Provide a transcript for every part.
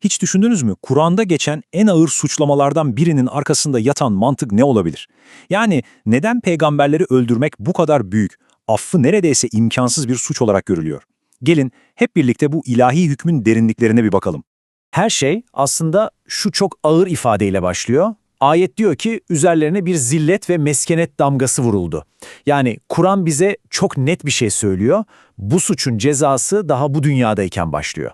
Hiç düşündünüz mü? Kur'an'da geçen en ağır suçlamalardan birinin arkasında yatan mantık ne olabilir? Yani neden peygamberleri öldürmek bu kadar büyük, affı neredeyse imkansız bir suç olarak görülüyor? Gelin hep birlikte bu ilahi hükmün derinliklerine bir bakalım. Her şey aslında şu çok ağır ifadeyle başlıyor. Ayet diyor ki üzerlerine bir zillet ve meskenet damgası vuruldu. Yani Kur'an bize çok net bir şey söylüyor. Bu suçun cezası daha bu dünyadayken başlıyor.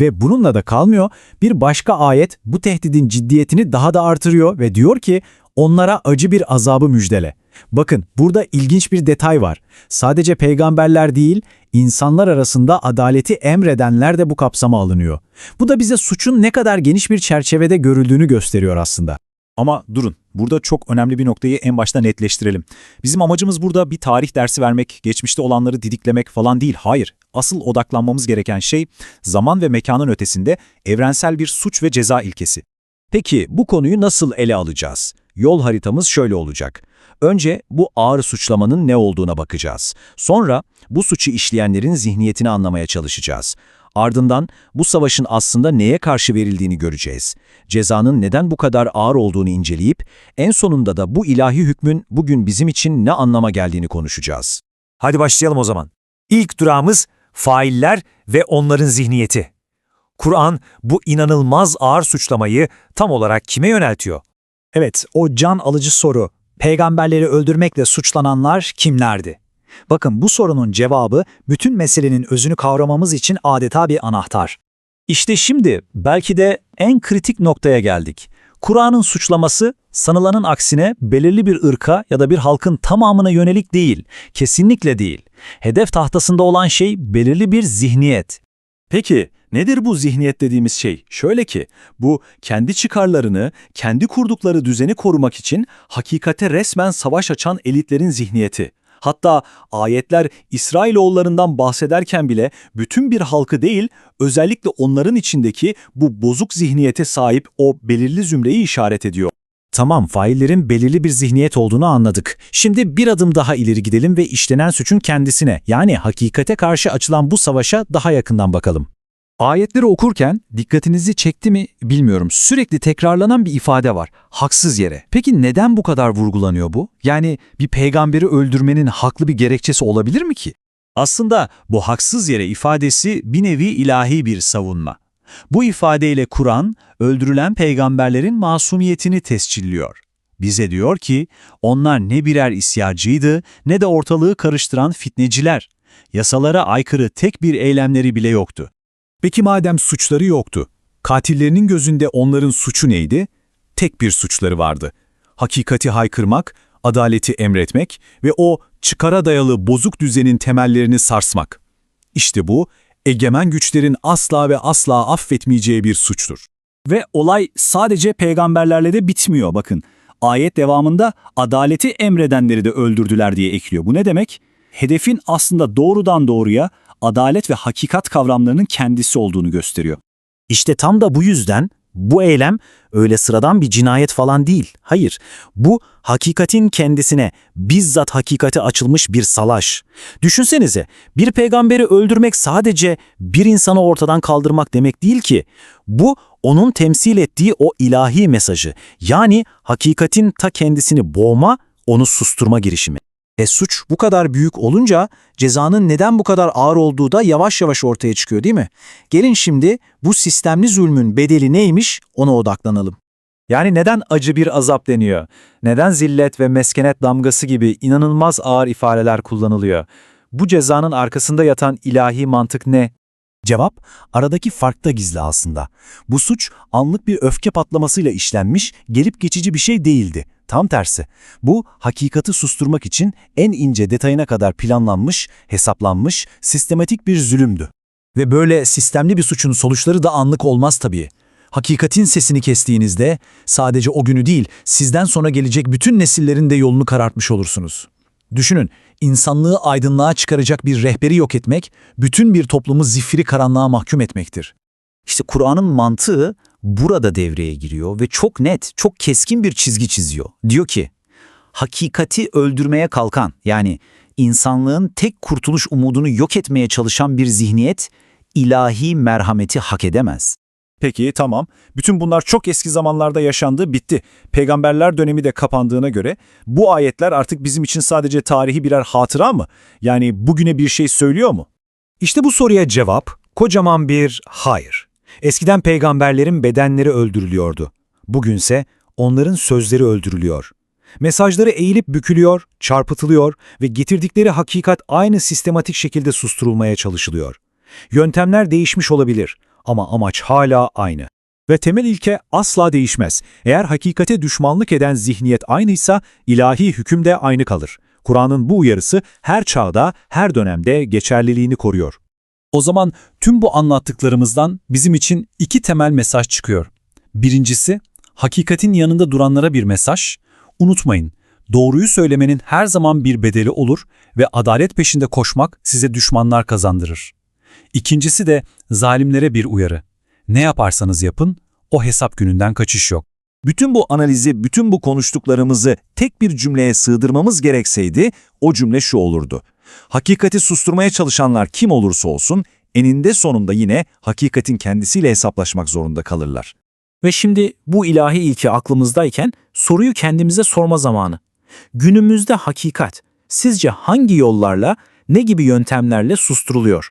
Ve bununla da kalmıyor. Bir başka ayet bu tehdidin ciddiyetini daha da artırıyor ve diyor ki onlara acı bir azabı müjdele. Bakın burada ilginç bir detay var. Sadece peygamberler değil, insanlar arasında adaleti emredenler de bu kapsama alınıyor. Bu da bize suçun ne kadar geniş bir çerçevede görüldüğünü gösteriyor aslında. Ama durun, burada çok önemli bir noktayı en başta netleştirelim. Bizim amacımız burada bir tarih dersi vermek, geçmişte olanları didiklemek falan değil, hayır. Asıl odaklanmamız gereken şey zaman ve mekanın ötesinde evrensel bir suç ve ceza ilkesi. Peki bu konuyu nasıl ele alacağız? Yol haritamız şöyle olacak. Önce bu ağır suçlamanın ne olduğuna bakacağız. Sonra bu suçu işleyenlerin zihniyetini anlamaya çalışacağız. Ardından bu savaşın aslında neye karşı verildiğini göreceğiz. Cezanın neden bu kadar ağır olduğunu inceleyip en sonunda da bu ilahi hükmün bugün bizim için ne anlama geldiğini konuşacağız. Hadi başlayalım o zaman. İlk durağımız failler ve onların zihniyeti. Kur'an bu inanılmaz ağır suçlamayı tam olarak kime yöneltiyor? Evet, o can alıcı soru. Peygamberleri öldürmekle suçlananlar kimlerdi? Bakın bu sorunun cevabı bütün meselenin özünü kavramamız için adeta bir anahtar. İşte şimdi belki de en kritik noktaya geldik. Kur'an'ın suçlaması sanılanın aksine belirli bir ırka ya da bir halkın tamamına yönelik değil, kesinlikle değil. Hedef tahtasında olan şey belirli bir zihniyet. Peki nedir bu zihniyet dediğimiz şey? Şöyle ki, bu kendi çıkarlarını, kendi kurdukları düzeni korumak için hakikate resmen savaş açan elitlerin zihniyeti. Hatta ayetler İsrailoğullarından bahsederken bile bütün bir halkı değil, özellikle onların içindeki bu bozuk zihniyete sahip o belirli zümreyi işaret ediyor. Tamam, faillerin belirli bir zihniyet olduğunu anladık. Şimdi bir adım daha ileri gidelim ve işlenen suçun kendisine, yani hakikate karşı açılan bu savaşa daha yakından bakalım. Ayetleri okurken dikkatinizi çekti mi bilmiyorum. Sürekli tekrarlanan bir ifade var. Haksız yere. Peki neden bu kadar vurgulanıyor bu? Yani bir peygamberi öldürmenin haklı bir gerekçesi olabilir mi ki? Aslında bu haksız yere ifadesi bir nevi ilahi bir savunma. Bu ifadeyle Kur'an, öldürülen peygamberlerin masumiyetini tescilliyor. Bize diyor ki, onlar ne birer isyarcıydı ne de ortalığı karıştıran fitneciler. Yasalara aykırı tek bir eylemleri bile yoktu. Peki madem suçları yoktu, katillerinin gözünde onların suçu neydi? Tek bir suçları vardı. Hakikati haykırmak, adaleti emretmek ve o çıkara dayalı bozuk düzenin temellerini sarsmak. İşte bu, egemen güçlerin asla ve asla affetmeyeceği bir suçtur. Ve olay sadece peygamberlerle de bitmiyor bakın. Ayet devamında adaleti emredenleri de öldürdüler diye ekliyor. Bu ne demek? Hedefin aslında doğrudan doğruya adalet ve hakikat kavramlarının kendisi olduğunu gösteriyor. İşte tam da bu yüzden bu eylem öyle sıradan bir cinayet falan değil. Hayır, bu hakikatin kendisine, bizzat hakikate açılmış bir salaş. Düşünsenize, bir peygamberi öldürmek sadece bir insanı ortadan kaldırmak demek değil ki. Bu, onun temsil ettiği o ilahi mesajı, yani hakikatin ta kendisini boğma, onu susturma girişimi. E suç bu kadar büyük olunca cezanın neden bu kadar ağır olduğu da yavaş yavaş ortaya çıkıyor değil mi? Gelin şimdi bu sistemli zulmün bedeli neymiş ona odaklanalım. Yani neden acı bir azap deniyor? Neden zillet ve meskenet damgası gibi inanılmaz ağır ifadeler kullanılıyor? Bu cezanın arkasında yatan ilahi mantık ne? Cevap, aradaki farkta gizli aslında. Bu suç anlık bir öfke patlamasıyla işlenmiş, gelip geçici bir şey değildi. Tam tersi. Bu, hakikati susturmak için en ince detayına kadar planlanmış, hesaplanmış, sistematik bir zulümdü. Ve böyle sistemli bir suçun sonuçları da anlık olmaz tabii. Hakikatin sesini kestiğinizde sadece o günü değil, sizden sonra gelecek bütün nesillerin de yolunu karartmış olursunuz. Düşünün, insanlığı aydınlığa çıkaracak bir rehberi yok etmek, bütün bir toplumu zifiri karanlığa mahkum etmektir. İşte Kur'an'ın mantığı burada devreye giriyor ve çok net, çok keskin bir çizgi çiziyor. Diyor ki, hakikati öldürmeye kalkan, yani insanlığın tek kurtuluş umudunu yok etmeye çalışan bir zihniyet, ilahi merhameti hak edemez. Peki tamam. Bütün bunlar çok eski zamanlarda yaşandı, bitti. Peygamberler dönemi de kapandığına göre bu ayetler artık bizim için sadece tarihi birer hatıra mı? Yani bugüne bir şey söylüyor mu? İşte bu soruya cevap kocaman bir hayır. Eskiden peygamberlerin bedenleri öldürülüyordu. Bugünse onların sözleri öldürülüyor. Mesajları eğilip bükülüyor, çarpıtılıyor ve getirdikleri hakikat aynı sistematik şekilde susturulmaya çalışılıyor. Yöntemler değişmiş olabilir ama amaç hala aynı. Ve temel ilke asla değişmez. Eğer hakikate düşmanlık eden zihniyet aynıysa ilahi hüküm de aynı kalır. Kur'an'ın bu uyarısı her çağda, her dönemde geçerliliğini koruyor. O zaman tüm bu anlattıklarımızdan bizim için iki temel mesaj çıkıyor. Birincisi, hakikatin yanında duranlara bir mesaj. Unutmayın, doğruyu söylemenin her zaman bir bedeli olur ve adalet peşinde koşmak size düşmanlar kazandırır. İkincisi de zalimlere bir uyarı. Ne yaparsanız yapın, o hesap gününden kaçış yok. Bütün bu analizi, bütün bu konuştuklarımızı tek bir cümleye sığdırmamız gerekseydi o cümle şu olurdu. Hakikati susturmaya çalışanlar kim olursa olsun eninde sonunda yine hakikatin kendisiyle hesaplaşmak zorunda kalırlar. Ve şimdi bu ilahi ilke aklımızdayken soruyu kendimize sorma zamanı. Günümüzde hakikat sizce hangi yollarla, ne gibi yöntemlerle susturuluyor?